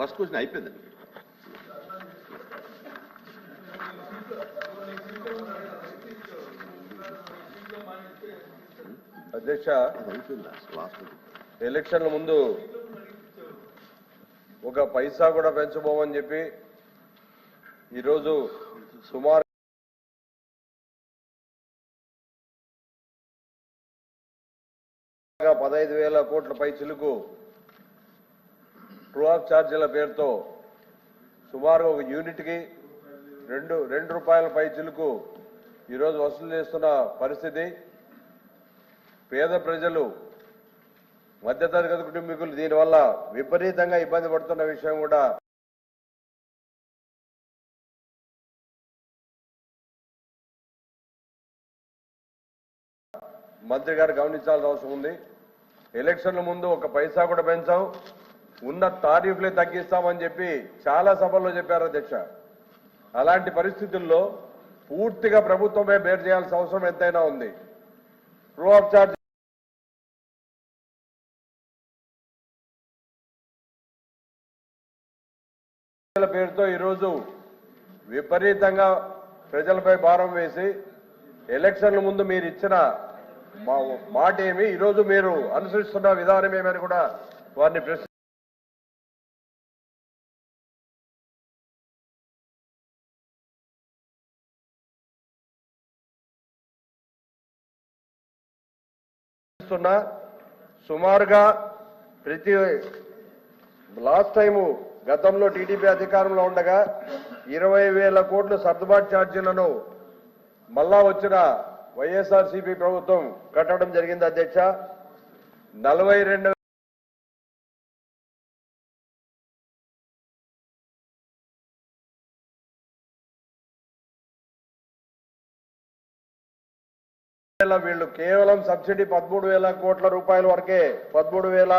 First question అధ్యక్ష అయిపోయింది last ఎలక్షన్ల ముందు ఒక పైసా కూడా పెంచబోమని చెప్పి ఈరోజు సుమారు పదహైదు వేల కోట్ల పై చిలుకు ట్రూ ఆఫ్ ఛార్జీల పేరుతో సుమారు ఒక యూనిట్కి రెండు రెండు రూపాయల పైచులకు ఈరోజు వసూలు చేస్తున్న పరిస్థితి. పేద ప్రజలు మధ్యతరగతి కుటుంబీకులు దీనివల్ల విపరీతంగా ఇబ్బంది పడుతున్న విషయం కూడా మంత్రి గారు గమనించాల్సిన అవసరం ఉంది. ఎలక్షన్ల ముందు ఒక పైసా కూడా పెంచాం. ఉన్న టారిఫ్లే తగ్గిస్తామని చెప్పి చాలా సభల్లో చెప్పారు అధ్యక్ష. అలాంటి పరిస్థితుల్లో పూర్తిగా ప్రభుత్వమే బేర్ చేయాల్సిన అవసరం ఎంతైనా ఉంది. ట్రూ ఆఫ్ చార్జ్ పేరుతో ఈరోజు విపరీతంగా ప్రజలపై భారం వేసి ఎలక్షన్ల ముందు మీరు ఇచ్చిన మాట ఏమి ఈరోజు మీరు అనుసరిస్తున్న విధానం ఏమని కూడా వారిని ప్రశ్న చేస్తున్నా సుమారుగా ప్రతి లాస్ట్ టైము గతంలో టీడీపీ అధికారంలో ఉండగా ఇరవై వేల కోట్లు సర్దుబాటు ఛార్జీలను మళ్ళా వచ్చిన వైఎస్ఆర్సీపీ ప్రభుత్వం కట్టడం జరిగింది అధ్యక్ష. నలభై వీళ్ళు? కేవలం సబ్సిడీ పదమూడు వేల కోట్ల రూపాయల వరకే పదమూడు వేల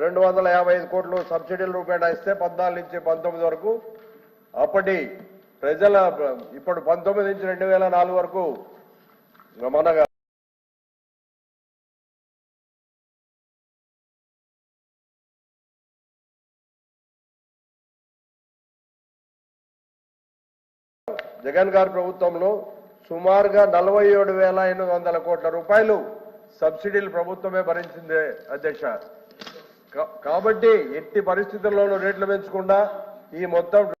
రెండు వందల యాభై ఐదు కోట్లు సబ్సిడీల రూపాయలు ఇస్తే పద్నాలుగు నుంచి పంతొమ్మిది వరకు. అప్పటి ప్రజల ఇప్పుడు పంతొమ్మిది నుంచి రెండు వేల నాలుగు వరకు మన జగన్ గారి ప్రభుత్వంలో సుమారుగా నలభై ఏడు వేల ఎనిమిది వందల కోట్ల రూపాయలు సబ్సిడీలు ప్రభుత్వమే భరించింది అధ్యక్ష. కా- కాబట్టి ఎట్టి పరిస్థితుల్లోనూ రేట్లు పెంచకుండా ఈ మొత్తం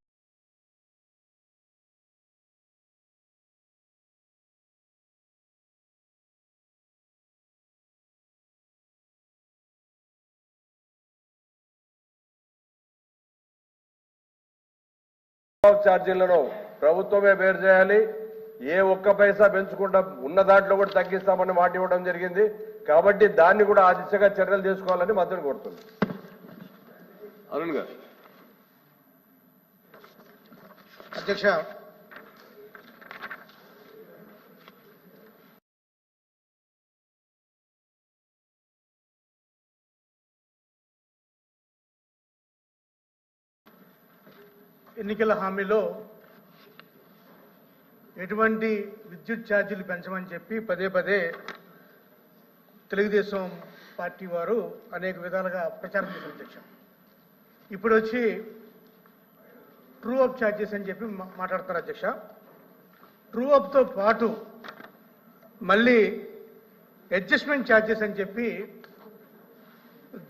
ఛార్జీలను ప్రభుత్వమే బేర్ చేయాలి. ఏ ఒక్క పైసా పెంచకుండా ఉన్న దాంట్లో కూడా తగ్గిస్తామని మాట ఇవ్వడం జరిగింది. కాబట్టి దాన్ని కూడా ఆ దిశగా చర్యలు తీసుకోవాలని మంత్రిని కోరుతుంది అరుణ్ గారు. అధ్యక్ష. ఎన్నికల హామీలో ఎటువంటి విద్యుత్ ఛార్జీలు పెంచమని చెప్పి పదే పదే తెలుగుదేశం పార్టీ వారు అనేక విధాలుగా ప్రచారం చేసిన అధ్యక్షం ఇప్పుడు వచ్చి ట్రూ అప్ ఛార్జెస్ అని చెప్పి మాట్లాడతారు అధ్యక్ష. ట్రూ అప్తో పాటు మళ్ళీ అడ్జస్ట్మెంట్ ఛార్జెస్ అని చెప్పి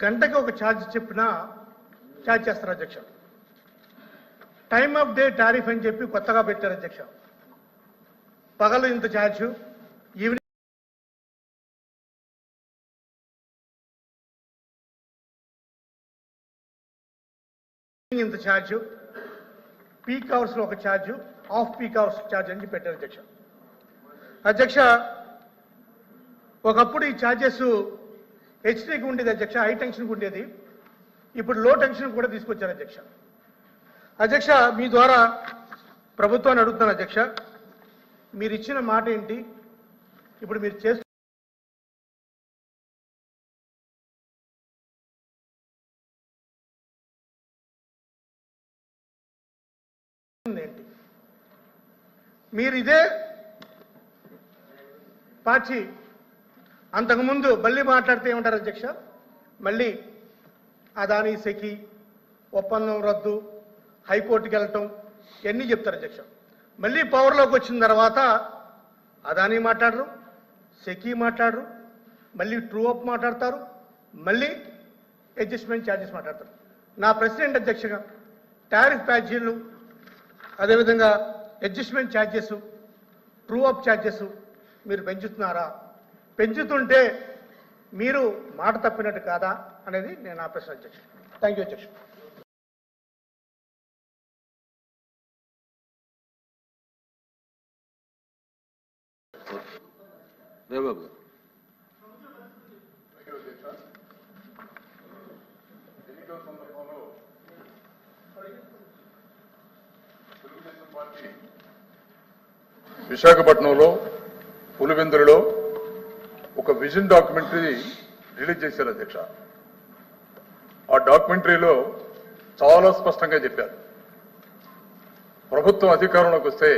గంటకి ఒక ఛార్జ్ చెప్పిన ఛార్జ్ చేస్తారు అధ్యక్ష. టైమ్ ఆఫ్ డే టారిఫ్ అని చెప్పి కొత్తగా పెట్టారు అధ్యక్ష. పగలు ఇంత ఛార్జ్ ఈవినింగ్ ఇంత ఛార్జ్ పీక్ అవర్స్లో ఒక charge off peak hours charge అని పెట్టారు అధ్యక్ష. అధ్యక్ష ఒకప్పుడు ఈ ఛార్జెస్ హెచ్డీకి ఉండేది అధ్యక్ష హై టెన్షన్కి ఉండేది. ఇప్పుడు లో టెన్షన్ కూడా తీసుకొచ్చారు అధ్యక్ష. అధ్యక్ష మీ ద్వారా ప్రభుత్వాన్ని అడుగుతున్నాను అధ్యక్ష. మీరు ఇచ్చిన మాట ఏంటి? ఇప్పుడు మీరు చేస్తు ఏంటి? మీరు ఇదే పాచి. అంతకుముందు మళ్ళీ మాట్లాడితే ఏమంటారు అధ్యక్ష? మళ్ళీ అదాని సెకి ఒప్పందం రద్దు హైకోర్టుకి వెళ్ళటం ఇవన్నీ చెప్తారు అధ్యక్ష? మళ్ళీ పవర్లోకి వచ్చిన తర్వాత అదానీ మాట్లాడరు సెకీ మాట్లాడరు మళ్ళీ ట్రూ అప్ మాట్లాడతారు మళ్ళీ అడ్జస్ట్మెంట్ ఛార్జెస్ మాట్లాడతారు. నా ప్రెసిడెంట్ అధ్యక్షగా టారిఫ్ ప్యాకేజీలు అదేవిధంగా adjustment charges true up charges మీరు పెంచుతున్నారా? పెంచుతుంటే మీరు మాట తప్పినట్టు కాదా? అనేది నేను నా ప్రశ్న అధ్యక్షుడు థ్యాంక్ యూ అధ్యక్షుడు రవిబాబు గారు విశాఖపట్నంలో పులివెందులలో ఒక విజన్ డాక్యుమెంటరీ రిలీజ్ చేశారు అధ్యక్ష. ఆ డాక్యుమెంటరీలో చాలా స్పష్టంగా చెప్పారు. ప్రభుత్వం అధికారంలోకి వస్తే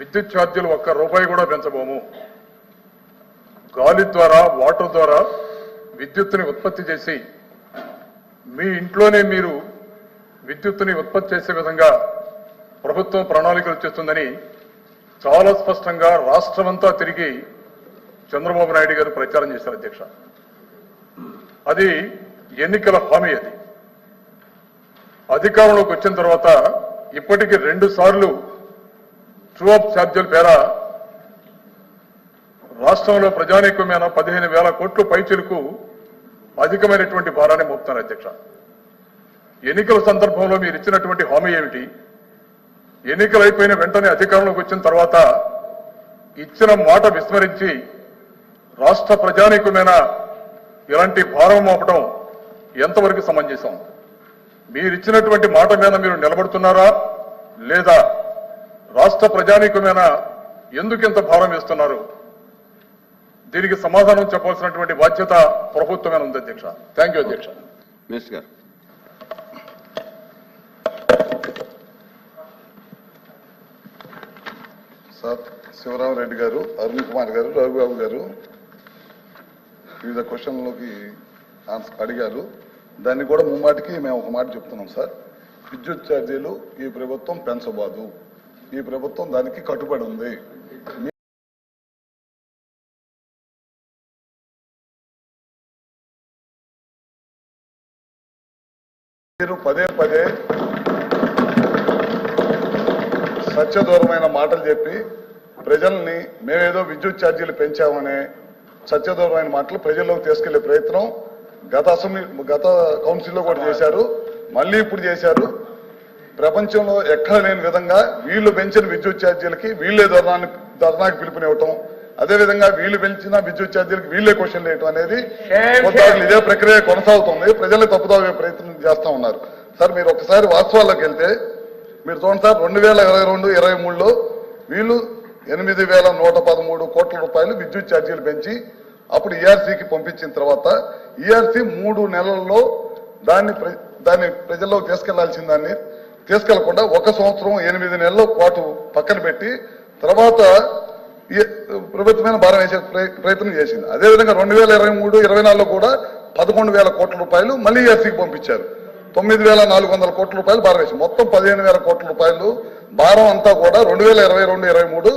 విద్యుత్ ఛార్జీలు ఒక్క రూపాయి కూడా పెంచబోము. గాలి ద్వారా వాటర్ ద్వారా విద్యుత్తుని ఉత్పత్తి చేసి మీ ఇంట్లోనే మీరు విద్యుత్తుని ఉత్పత్తి చేసే విధంగా ప్రభుత్వం ప్రణాళికలు చేస్తుందని చాలా స్పష్టంగా రాష్ట్రమంతా తిరిగి చంద్రబాబు నాయుడు గారు ప్రచారం చేశారు అధ్యక్ష. అది ఎన్నికల హామీ అది. అధికారంలోకి వచ్చిన తర్వాత ఇప్పటికీ రెండు సార్లు ట్రూ అప్ ఛార్జీల పేర రాష్ట్రంలో ప్రజానీకమైన పదిహేను వేల కోట్ల పైచిలకు అధికమైనటువంటి భారాన్ని మోపుతారు అధ్యక్ష. ఎన్నికల సందర్భంలో మీరు ఇచ్చినటువంటి హామీ ఏమిటి? ఎన్నికలు అయిపోయిన వెంటనే అధికారంలోకి వచ్చిన తర్వాత ఇచ్చిన మాట విస్మరించి రాష్ట్ర ప్రజానీకమైన ఇలాంటి భారం మోపడం ఎంతవరకు సమంజసం? మీరు ఇచ్చినటువంటి మాట మీద మీరు నిలబడుతున్నారా? లేదా రాష్ట్ర ప్రజానీకమైన ఎందుకు ఇంత భారం వేస్తున్నారు? దీనికి సమాధానం చెప్పాల్సినటువంటి బాధ్యత ప్రభుత్వమైన ఉంది అధ్యక్ష. థ్యాంక్ యూ అధ్యక్ష. మినిస్టర్ గారు. సార్ శివరామరెడ్డి గారు అరుణ్ కుమార్ గారు రఘుబాబు గారు వివిధ క్వశ్చన్లకి ఆన్సర్ అడిగారు. దాన్ని కూడా ముమ్మాటికి మేము ఒక మాట చెప్తున్నాం సార్. విద్యుత్ ఛార్జీలు ఈ ప్రభుత్వం పెంచబోదు. ఈ ప్రభుత్వం దానికి కట్టుబడి ఉంది. మీరు పదే పదే సత్యదూరమైన మాటలు చెప్పి ప్రజల్ని మేమేదో విద్యుత్ ఛార్జీలు పెంచామనే సత్యదూరమైన మాటలు ప్రజల్లోకి తీసుకెళ్ళే ప్రయత్నం గత అసెంబ్లీ గత కౌన్సిల్లో కూడా చేశారు మళ్ళీ ఇప్పుడు చేశారు. ప్రపంచంలో ఎక్కడ లేని విధంగా వీళ్ళు పెంచిన విద్యుత్ ఛార్జీలకి వీళ్ళే ధర్నాన్ని ధర్నాకి పిలుపునివ్వటం అదేవిధంగా వీళ్ళు పెంచిన విద్యుత్ ఛార్జీలకి వీళ్ళే క్వశ్చన్ వేయటం అనేది కొద్దిగా ఇదే ప్రక్రియ కొనసాగుతుంది. ప్రజలు తప్పుదావే ప్రయత్నం చేస్తా ఉన్నారు. సార్ మీరు ఒకసారి వాస్తవాల్లోకి వెళ్తే మీరు చూడండి సార్ రెండు వేల ఇరవై రెండు ఇరవై మూడులో వీళ్ళు ఎనిమిది వేల నూట పదమూడు కోట్ల రూపాయలు విద్యుత్ ఛార్జీలు పెంచి అప్పుడు ఈఆర్సీకి పంపించిన తర్వాత ఈఆర్సీ మూడు నెలల్లో దాన్ని దాన్ని ప్రజల్లోకి తీసుకెళ్ళాల్సిన దాన్ని తీసుకెళ్ళకుండా ఒక సంవత్సరం ఎనిమిది నెలల పాటు పక్కన పెట్టి తర్వాత ప్రభుత్వమైన భారం వేసే ప్రయత్నం చేసింది. అదేవిధంగా రెండు వేల ఇరవై మూడు ఇరవై నాలుగులో కూడా పదకొండు వేల కోట్ల రూపాయలు మళ్ళీ ఎస్సీకి పంపించారు. తొమ్మిది వేల నాలుగు వందల కోట్ల రూపాయలు భారం వేసింది. మొత్తం పదిహేను వేల కోట్ల రూపాయలు భారం అంతా కూడా రెండు వేల ఇరవై రెండు ఇరవై మూడు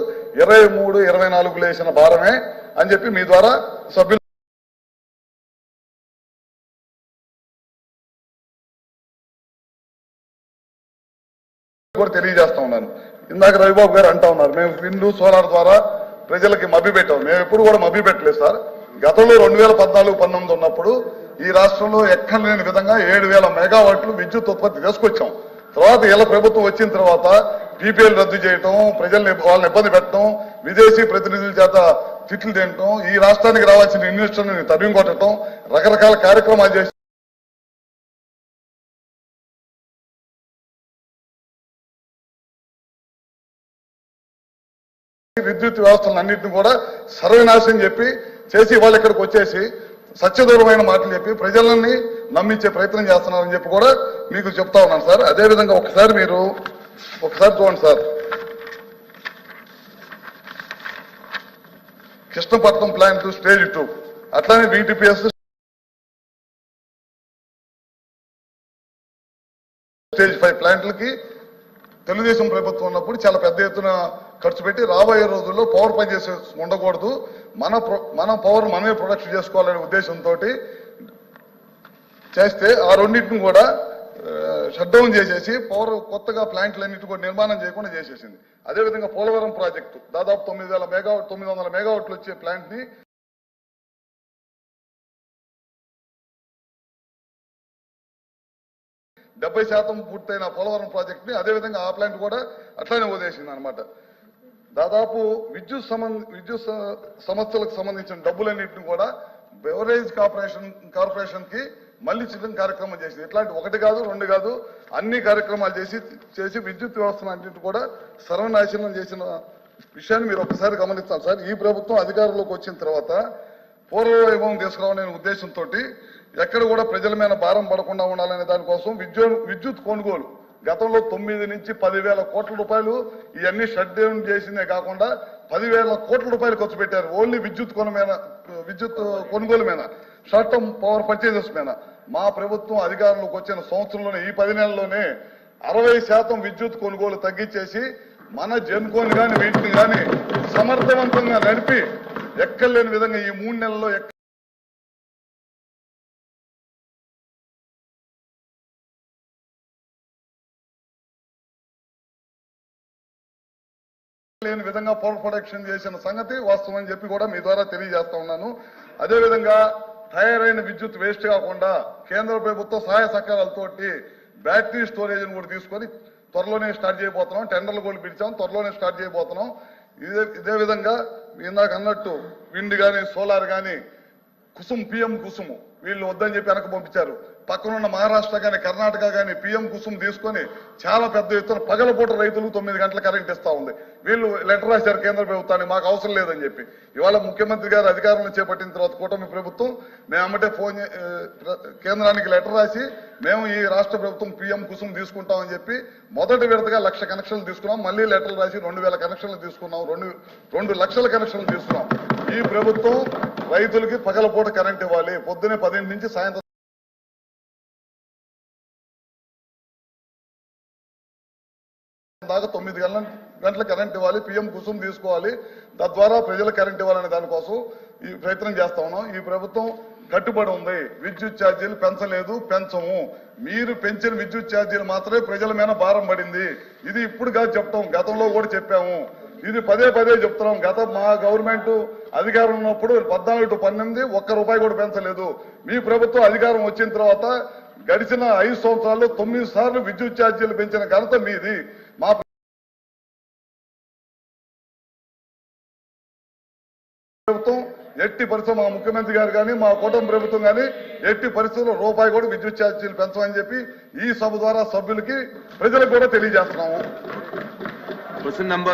ఇరవై మూడు ఇరవై నాలుగులో వేసిన భారమే అని చెప్పి మీ ద్వారా సభ్యులు కూడా తెలియజేస్తా ఉన్నాను. ఇందాక రవిబాబు గారు అంటా ఉన్నారు. మేము విండు సోలార్ ద్వారా ప్రజలకి మభ్య పెట్టాం. మేము ఎప్పుడు కూడా మభ్య పెట్టలేదు సార్. గతంలో రెండు వేల పద్నాలుగు పంతొమ్మిది ఉన్నప్పుడు ఈ రాష్ట్రంలో ఎక్కడ లేని విధంగా ఏడు వేల మెగావాట్లు విద్యుత్ ఉత్పత్తి తీసుకొచ్చాం. తర్వాత ఇలా ప్రభుత్వం వచ్చిన తర్వాత పీపీఎల్ రద్దు చేయటం ప్రజల్ని వాళ్ళని ఇబ్బంది పెట్టడం విదేశీ ప్రతినిధుల చేత తిట్లు తినటం ఈ రాష్ట్రానికి రావాల్సిన ఇన్వెస్టర్ని తరిమి కొట్టడం రకరకాల కార్యక్రమాలు చేసి విద్యుత్ వ్యవస్థలను అన్నింటిని కూడా సర్వనాశనం చెప్పి చేసి వాళ్ళు ఇక్కడికి వచ్చేసి సత్యదూరమైన మాటలు చెప్పి ప్రజలని నమ్మించే ప్రయత్నం చేస్తున్నారని చెప్పి కూడా మీకు చెప్తా ఉన్నాను సార్. అదేవిధంగా ఒకసారి మీరు ఒకసారి చూడండి sir. Krishnapatnam plant stage two. అట్లానే వీటిపిఎస్ స్టేజ్ ఫైవ్ ప్లాంట్లకి తెలుగుదేశం ప్రభుత్వం ఉన్నప్పుడు చాలా పెద్ద ఎత్తున ఖర్చు పెట్టి రాబోయే రోజుల్లో పవర్ పనిచేసే ఉండకూడదు. మన మన పవర్ మనమే ప్రొడక్షన్ చేసుకోవాలనే ఉద్దేశంతో చేస్తే ఆ రెండింటిని కూడా షట్ డౌన్ చేసేసి పవర్ కొత్తగా ప్లాంట్లన్నింటి కూడా నిర్మాణం చేయకుండా చేసేసింది. అదేవిధంగా పోలవరం ప్రాజెక్టు దాదాపు తొమ్మిది వేల మెగావాట్ తొమ్మిది వందల మెగావాట్లు వచ్చే ప్లాంట్ని డెబ్బై శాతం పూర్తయిన పోలవరం ప్రాజెక్ట్ని అదేవిధంగా ఆ ప్లాంట్ కూడా అట్లానే వదిలేసింది అనమాట దాదాపు విద్యుత్ సంబంధ విద్యుత్ సమస్యలకు సంస్థలకు సంబంధించిన డబ్బులన్నింటిని కూడా బెవరేజ్ కార్పొరేషన్ కార్పొరేషన్కి మళ్ళీ చిన్న కార్యక్రమం చేసింది. ఇట్లాంటి ఒకటి కాదు రెండు కాదు అన్ని కార్యక్రమాలు చేసి చేసి విద్యుత్ వ్యవస్థను అన్నింటి కూడా సర్వనాశనం చేసిన విషయాన్ని మీరు ఒకసారి గమనిస్తాం సార్. ఈ ప్రభుత్వం అధికారంలోకి వచ్చిన తర్వాత పూర్వవైభవం తీసుకురావాలనే ఉద్దేశంతో ఎక్కడ కూడా ప్రజల మీద భారం పడకుండా ఉండాలనే దానికోసం విద్యుత్ విద్యుత్ కొనుగోలు గతంలో తొమ్మిది నుంచి పదివేల కోట్ల రూపాయలు ఇవన్నీ షట్ డౌన్ చేసిందే కాకుండా పదివేల కోట్ల రూపాయలు ఖర్చు పెట్టారు. ఓన్లీ విద్యుత్ కొను మీద విద్యుత్ కొనుగోలు మీద షార్ట్ టర్మ్ పవర్ పర్చేజెస్ మీద. మా ప్రభుత్వం అధికారంలోకి వచ్చిన సంవత్సరంలోనే ఈ పది నెలల్లోనే అరవై శాతం విద్యుత్ కొనుగోలు తగ్గించేసి మన జన్కోని కానీ వీటిని కానీ సమర్థవంతంగా నడిపి ఎక్కలేని విధంగా ఈ మూడు నెలల్లో లేని విధంగా పవర్ ప్రొడక్షన్ చేసిన సంగతి వాస్తవం అని చెప్పి కూడా మీ ద్వారా తెలియజేస్తా ఉన్నాను. అదేవిధంగా తయారైన విద్యుత్ వేస్ట్ కాకుండా కేంద్ర ప్రభుత్వ సహాయ సహకారాలతోటి బ్యాటరీ స్టోరేజ్ కూడా తీసుకొని త్వరలోనే స్టార్ట్ చేయబోతున్నాం. టెండర్లు కూడా పిలిచాం. త్వరలోనే స్టార్ట్ చేయబోతున్నాం. ఇదే ఇదే విధంగా ఇందాక అన్నట్టు విండ్ కానీ సోలార్ కానీ కుసుమ్ పిఎం కుసుము వీళ్ళు వద్దని చెప్పి వెనక పంపించారు. పక్కనున్న మహారాష్ట్ర కానీ కర్ణాటక కానీ పిఎం కుసుమ్ తీసుకొని చాలా పెద్ద ఎత్తున పగలపూట రైతులు తొమ్మిది గంటల కరెంట్ ఇస్తా ఉంది. వీళ్ళు లెటర్ రాశారు కేంద్ర ప్రభుత్వాన్ని మాకు అవసరం లేదని చెప్పి. ఇవాళ ముఖ్యమంత్రి గారు అధికారంలో చేపట్టిన తర్వాత కూటమి ప్రభుత్వం మేము అమ్మటే ఫోన్ కేంద్రానికి లెటర్ రాసి మేము ఈ రాష్ట్ర ప్రభుత్వం పిఎం కుసుమ్ తీసుకుంటామని చెప్పి మొదటి విడతగా లక్ష కనెక్షన్లు తీసుకున్నాం. మళ్ళీ లెటర్లు రాసి రెండు వేల కనెక్షన్లు తీసుకున్నాం. రెండు రెండు లక్షల కనెక్షన్లు తీసుకున్నాం. ఈ ప్రభుత్వం రైతులకి పగలపూట కరెంట్ ఇవ్వాలి. పొద్దునే పదింటి నుంచి సాయంత్రం దాకా తొమ్మిది గంటల గంటల కరెంట్ ఇవ్వాలి పిఎం కుసుమ్ తీసుకోవాలి. తద్వారా ప్రజల కరెంట్ ఇవ్వాలనే దానికోసం ఈ ప్రయత్నం చేస్తా ఉన్నాం. ఈ ప్రభుత్వం కట్టుబడి ఉంది. విద్యుత్ ఛార్జీలు పెంచలేదు పెంచము. మీరు పెంచిన విద్యుత్ ఛార్జీలు మాత్రమే ప్రజల మీద భారం పడింది. ఇది ఇప్పుడు కాదు చెప్తాం. గతంలో కూడా చెప్పాము. ఇది పదే పదే చెప్తున్నాం. గత మా గవర్నమెంట్ అధికారం ఉన్నప్పుడు పద్నాలుగు టు పన్నెండు ఒక్క రూపాయి కూడా పెంచలేదు. మీ ప్రభుత్వం అధికారం వచ్చిన తర్వాత గడిచిన ఐదు సంవత్సరాల్లో తొమ్మిది సార్లు విద్యుత్ ఛార్జీలు పెంచిన ఘనత మీది. మా ప్రభుత్వం ఎట్టి పరిస్థితులు మా ముఖ్యమంత్రి గారు కానీ మా కూటమి ప్రభుత్వం కానీ ఎట్టి పరిస్థితుల్లో రూపాయి కూడా విద్యుత్ ఛార్జీలు పెంచమని చెప్పి ఈ సభ ద్వారా సభ్యులకి ప్రజలకు కూడా తెలియజేస్తున్నాము. Question number